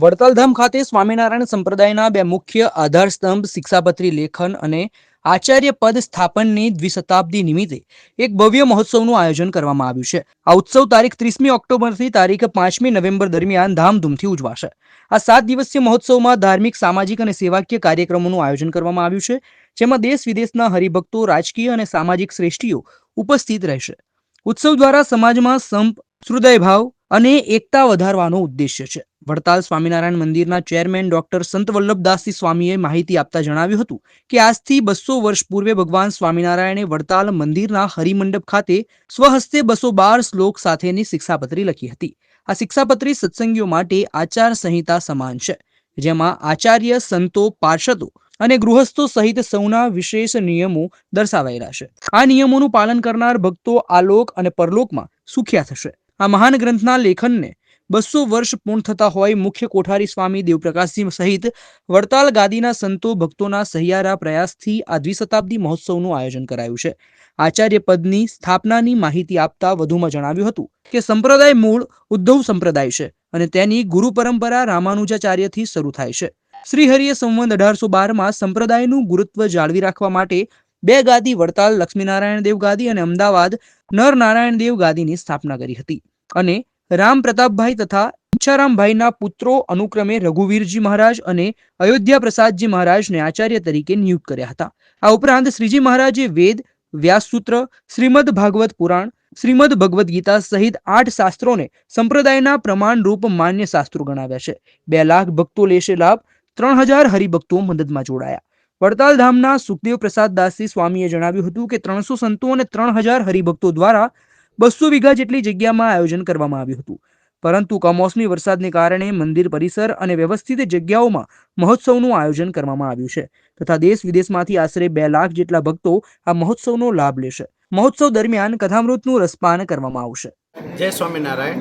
વડતાલધામ ખાતે સ્વામિનારાયણ સંપ્રદાયના બે મુખ્ય આધારસ્તંભ, શિક્ષાપત્રી લેખન અને આચાર્ય પદ સ્થાપનની દ્વિશતાબ્દી નિમિત્તે એક ભવ્ય મહોત્સવનું આયોજન કરવામાં આવ્યું છે. આ ઉત્સવ તારીખ ત્રીસમી ઓક્ટોબરથી તારીખ પાંચમી નવેમ્બર દરમિયાન ધામધૂમથી ઉજવાશે. આ સાત દિવસીય મહોત્સવમાં ધાર્મિક, સામાજિક અને સેવાકીય કાર્યક્રમોનું આયોજન કરવામાં આવ્યું છે, જેમાં દેશ વિદેશના હરિભક્તો, રાજકીય અને સામાજિક શ્રેષ્ઠીઓ ઉપસ્થિત રહેશે. ઉત્સવ દ્વારા સમાજમાં સંપ હૃદયભાવ અને એકતા વધારવાનો ઉદ્દેશ્ય છે. વડતાલ સ્વામિનારાયણ મંદિરના ચેરમેન ડોક્ટર સંત વલ્લભદાસજી સ્વામીએ માહિતી આપતા જણાવ્યું હતું કે આજથી બસો વર્ષ પૂર્વે ભગવાન સ્વામિનારાયણે વડતાલ મંદિરના હરિમંડપ ખાતે સ્વહસ્તે બસો બાર શ્લોક સાથેની શિક્ષાપત્રી લખી હતી. આ શિક્ષાપત્રી સત્સંગીઓ માટે આચાર સંહિતા સમાન છે, જેમાં આચાર્ય, સંતો, પાર્ષદો અને ગૃહસ્થો સહિત સૌના વિશેષ નિયમો દર્શાવાયેલા છે. આ નિયમોનું પાલન કરનાર ભક્તો આલોક અને પરલોકમાં સુખ્યા થશે. આ મહાન ગ્રંથના લેખનને બસો વર્ષ પૂર્ણ થતા હોય મુખ્ય કોઠારી સ્વામી દેવપ્રકાશજી સહિત વડતાલ ગાદીના સંતો ભક્તોના સહિયારા પ્રયાસથી આ દ્વિશતાબ્દી મહોત્સવનું આયોજન કરાયું છે. આચાર્ય પદની સ્થાપનાની માહિતી આપતા વધુમાં જણાવ્યું હતું કે સંપ્રદાય મૂળ ઉદ્ધવ સંપ્રદાય છે અને તેની ગુરુ પરંપરા રામાનુજાચાર્યથી શરૂ થાય છે. શ્રીહરિએ સંવંત અઢારસો બારમાં સંપ્રદાયનું ગુરુત્વ જાળવી રાખવા માટે બે ગાદી વડતાલ લક્ષ્મીનારાયણ દેવ ગાદી અને અમદાવાદ નરનારાયણ દેવ ગાદીની સ્થાપના કરી હતી અને રામ પ્રતાપભાઈ તથા ઈચ્છારામભાઈના પુત્રો અનુક્રમે રઘુવીરજી મહારાજ અને અયોધ્યા પ્રસાદજી મહારાજને આચાર્ય તરીકે નિયુક્ત કર્યા હતા. આ ઉપરાંત શ્રીજી મહારાજે વેદ, વ્યાસસૂત્ર, શ્રીમદ ભાગવત પુરાણ, શ્રીમદ ભગવદ્ ગીતા સહિત આઠ શાસ્ત્રોને સંપ્રદાયના પ્રમાણરૂપ માન્ય શાસ્ત્રો ગણાવ્યા છે. બે લાખ ભક્તો લેશે લાભ, ત્રણ હજાર હરિભક્તો મદદમાં જોડાયા. વડતાલ ધામના સુખદેવ પ્રસાદ દાસજી સ્વામીએ જણાવ્યું હતું કે ત્રણસો સંતો અને ત્રણ હજાર હરિભક્તો દ્વારા બસો વીઘા જેટલી જગ્યામાં આયોજન કરવામાં આવ્યું હતું. પરંતુ કમોસમી વરસાદને કારણે મંદિર પરિસર અને વ્યવસ્થિત જગ્યાઓમાં મહોત્સવનું આયોજન કરવામાં આવ્યું છે તથા દેશ વિદેશમાંથી આશરે બે લાખ જેટલા ભક્તો આ મહોત્સવનો લાભ લેશે. મહોત્સવ દરમિયાન કથામૃતનું રસપાન કરવામાં આવશે. જય સ્વામિનારાયણ.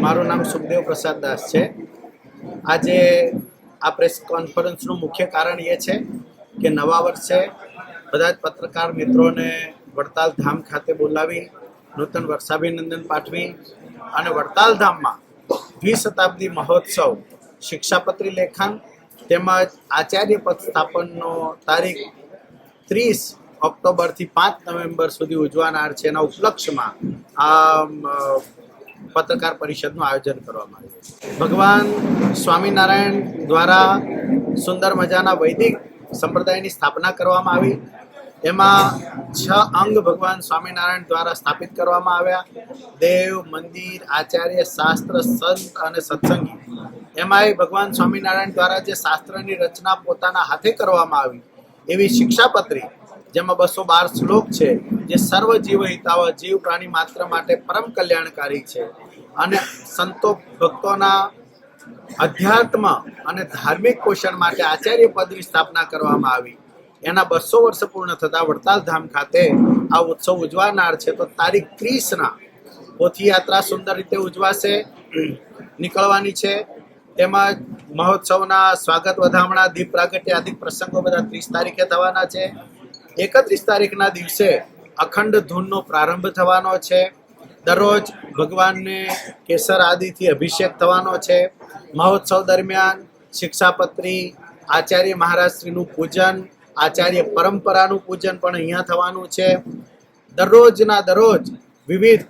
મારું નામ સુખદેવ પ્રસાદ દાસ છે. આજે આ પ્રેસ કોન્ફરન્સનું મુખ્ય કારણ એ છે કે નવા વર્ષે બધા જ પત્રકાર મિત્રોને વડતાલ ધામ ખાતે બોલાવી નૂતન વર્ષાભિનંદન પાઠવી અને વડતાલ ધામમાં દ્વિશતાબ્દી મહોત્સવ શિક્ષાપત્રી લેખન તેમજ આચાર્ય પદ સ્થાપનનો તારીખ ત્રીસ ઓક્ટોબરથી પાંચ નવેમ્બર સુધી ઉજવાનાર છે. એના ઉપલક્ષમાં આ પત્રકાર પરિષદનું આયોજન કરવામાં આવ્યું ભગવાન સ્વામિનારાયણ દ્વારા સુંદર મજાના વૈદિક સંપ્રદાયની સ્થાપના કરવામાં આવી. એમાં છ અંગ ભગવાન સ્વામિનારાયણ દ્વારા સ્થાપિત કરવામાં આવ્યા. દેવ, મંદિર, આચાર્ય, શાસ્ત્ર, સંત અને સત્સંગી. એમાંય ભગવાન સ્વામિનારાયણ દ્વારા જે શાસ્ત્રની રચના પોતાના હાથે કરવામાં આવી, એવી શિક્ષાપત્રી, જેમાં બસો બાર શ્લોક છે, જે સર્વ જીવ હિતાવ જીવ પ્રાણી માત્ર માટે પરમ કલ્યાણકારી છે. અને સંતો ભક્તોના અધ્યાત્મ અને ધાર્મિક પોષણ માટે આચાર્ય પદની સ્થાપના કરવામાં આવી. એના બસો વર્ષ પૂર્ણ થતા વડતાલ ધામ ખાતે આ ઉત્સવ ઉજવાનાર છે. તો તારીખ ત્રીસના પોથી યાત્રા સુંદર રીતે ઉજવાશે, નીકળવાની છે. તેમજ મહોત્સવના સ્વાગત વધામણા, દીપ પ્રાગટ્ય આદિ પ્રસંગો બધા ત્રીસ તારીખે થવાના છે. એકત્રીસ તારીખના દિવસે અખંડ ધૂનનો પ્રારંભ થવાનો છે. દરરોજ ભગવાનને કેસર આદિથી અભિષેક થવાનો છે. મહોત્સવ દરમિયાન શિક્ષાપત્રી, આચાર્ય મહારાજશ્રીનું પૂજન આચાર્ય પરંપરાનું પૂજન પણ અહીંયા થવાનું છે. દરરોજના દરરોજ વિવિધ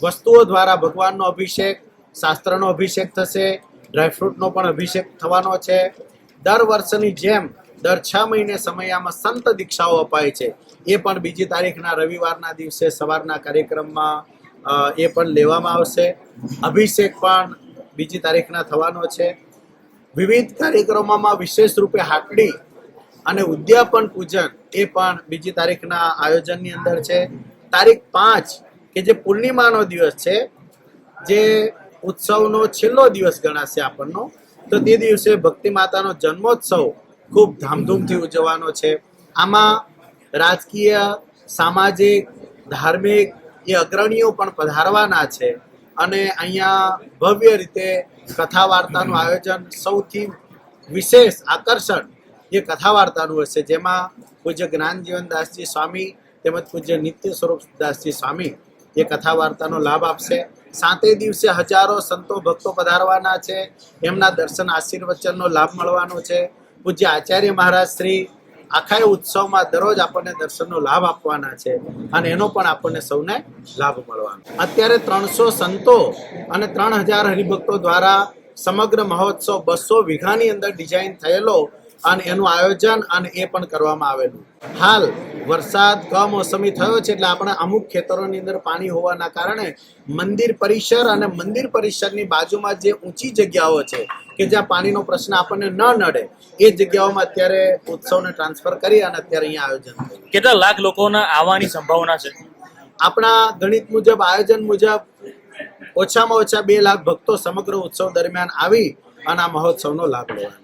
વસ્તુઓ દ્વારા ભગવાનનો અભિષેક, શાસ્ત્રનો અભિષેક થશે ડ્રાયફ્રૂટનો પણ અભિષેક થવાનો છે. દર વર્ષની જેમ દર છ મહિને સમયામાં સંત દીક્ષાઓ અપાય છે. એ પણ બીજી તારીખના રવિવારના દિવસે સવારના કાર્યક્રમમાં એ પણ લેવામાં આવશે. અભિષેક પણ બીજી તારીખના થવાનો છે. વિવિધ કાર્યક્રમોમાં વિશેષ રૂપે હાકડી અને ઉદ્યાપન પૂજન એ પણ બીજી તારીખના આયોજનની અંદર છે. તારીખ પાંચ, કે જે પૂર્ણિમાનો દિવસ છે, જે ઉત્સવનો છેલ્લો દિવસ ગણાશે આપણનો, તો તે દિવસે ભક્તિ માતાનો જન્મોત્સવ ખૂબ ધામધૂમથી ઉજવવાનો છે. આમાં રાજકીય, સામાજિક, ધાર્મિક એ અગ્રણીઓ પણ પધારવાના છે અને અહીંયા ભવ્ય રીતે કથા વાર્તાનું આયોજન સૌથી વિશેષ, આકર્ષણ એ કથા વાર્તાનું હશે, જેમાં પૂજ્ય જ્ઞાનજીવન દાસજી સ્વામી તેમજ પૂજ્ય નિત્ય સ્વરૂપ દાસજી સ્વામી એ કથા વાર્તાનો લાભ આપશે. સાતેય દિવસે હજારો સંતો ભક્તો પધારવાના છે. એમના દર્શન આશીર્વચનનો લાભ મળવાનો છે. પૂજ્ય આચાર્ય મહારાજ શ્રી આખા ઉત્સવમાં દરરોજ આપણને દર્શનનો લાભ આપવાના છે અને એનો પણ આપણને સૌને લાભ મળવાનો. અત્યારે ત્રણસો સંતો અને ત્રણ હજાર હરિભક્તો દ્વારા સમગ્ર મહોત્સવ બસો વીઘાની અંદર ડિઝાઇન થયેલો અને એનું આયોજન અને એ પણ કરવામાં આવેલું. હાલ વરસાદ કમોસમી થયો છે એટલે આપણે અમુક ખેતરોની અંદર પાણી હોવાના કારણે મંદિર પરિસર અને મંદિર પરિસરની બાજુમાં જે ઊંચી જગ્યાઓ છે કે જ્યાં પાણીનો પ્રશ્ન આપણને ન નડે એ જગ્યાઓમાં અત્યારે ઉત્સવને ટ્રાન્સફર કરી અને અત્યારે અહીંયા આયોજન કેટલા લાખ લોકોના આવવાની સંભાવના છે? આપણા ગણિત મુજબ આયોજન મુજબ ઓછામાં ઓછા બે લાખ ભક્તો સમગ્ર ઉત્સવ દરમિયાન આવી અને આ મહોત્સવનો લાભ લેવાના